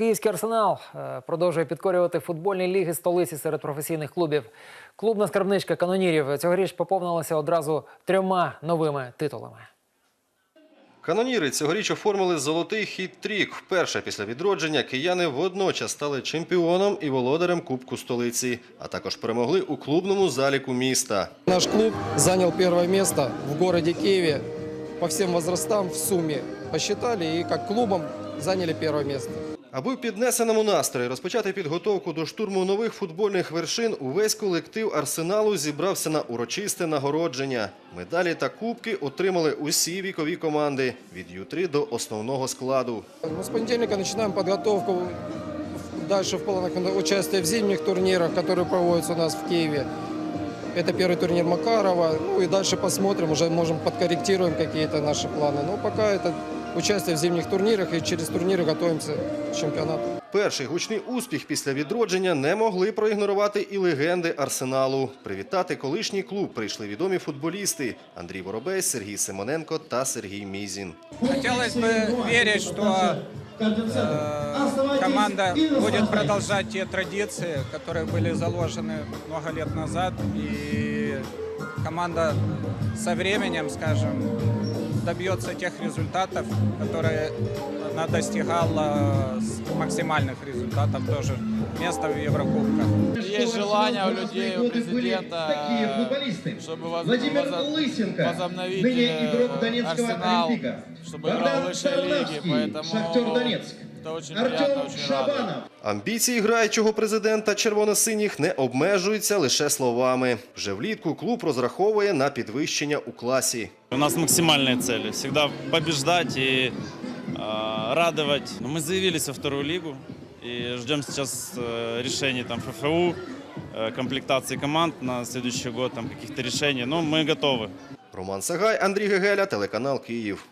Київський арсенал е, продовжує підкорювати футбольні ліги столиці серед професійних клубів. Клубна скарбничка канонірів цьогоріч поповнилася одразу трьома новими титулами. Каноніри цьогоріч оформили золотий хіт-трік. Вперше після відродження кияни водночас стали чемпіоном і володарем Кубку столиці, а також перемогли у клубному заліку міста. Наш клуб занял первое место в городе Киеве по всем возрастам в сумме. Посчитали и как клубом заняли первое место. Аби в піднесеному настрої розпочати підготовку до штурму нових футбольних вершин, увесь колектив арсеналу зібрався на урочисте нагородження. Медалі та кубки отримали усі вікові команди від Ю-3 до основного складу. Ну, с понедельника начинаем подготовку в- дальше в планах участия в зимних турнирах, которые проводятся у нас в Киеве. Это первый турнир Макарова. Ну и дальше посмотрим, уже можем подкорректируем какие-то наши планы. Но пока это участие в зимних турнирах и через турниры готовимся к чемпионату. Перший гучний успіх після відродження не могли проігнорувати і легенди арсеналу. Привітати колишній клуб прийшли відомі футболісти Андрій Воробей, Сергій Симоненко та Сергій Мізін. Хотелось бы верить, что э, команда будет продолжать те традиции, которые были заложены много лет назад. И команда со временем, скажем, добьется тех результатов, которые она достигала с максимальных результатов тоже. Место в Еврокубках. Есть желание у людей, у президента, чтобы воз- Владимир возо- Лысенко, возобновить э, Арсенал, чтобы играл в высшей лиге, поэтому Шахтер Донецк. это очень приятно, Артем очень радует. Шабанов. Амбіції граючого президента червоно-синіх не обмежуються лише словами. Вже влітку клуб розраховує на підвищення у класі. У нас максимальные цели. Всегда побеждать и э, радовать. Но мы заявились во вторую лигу и ждем сейчас э, решений там ФФУ, э, комплектации команд на следующий год, там каких-то решений. Но мы готовы. Роман Сагай, Андрій Гегеля, телеканал Київ.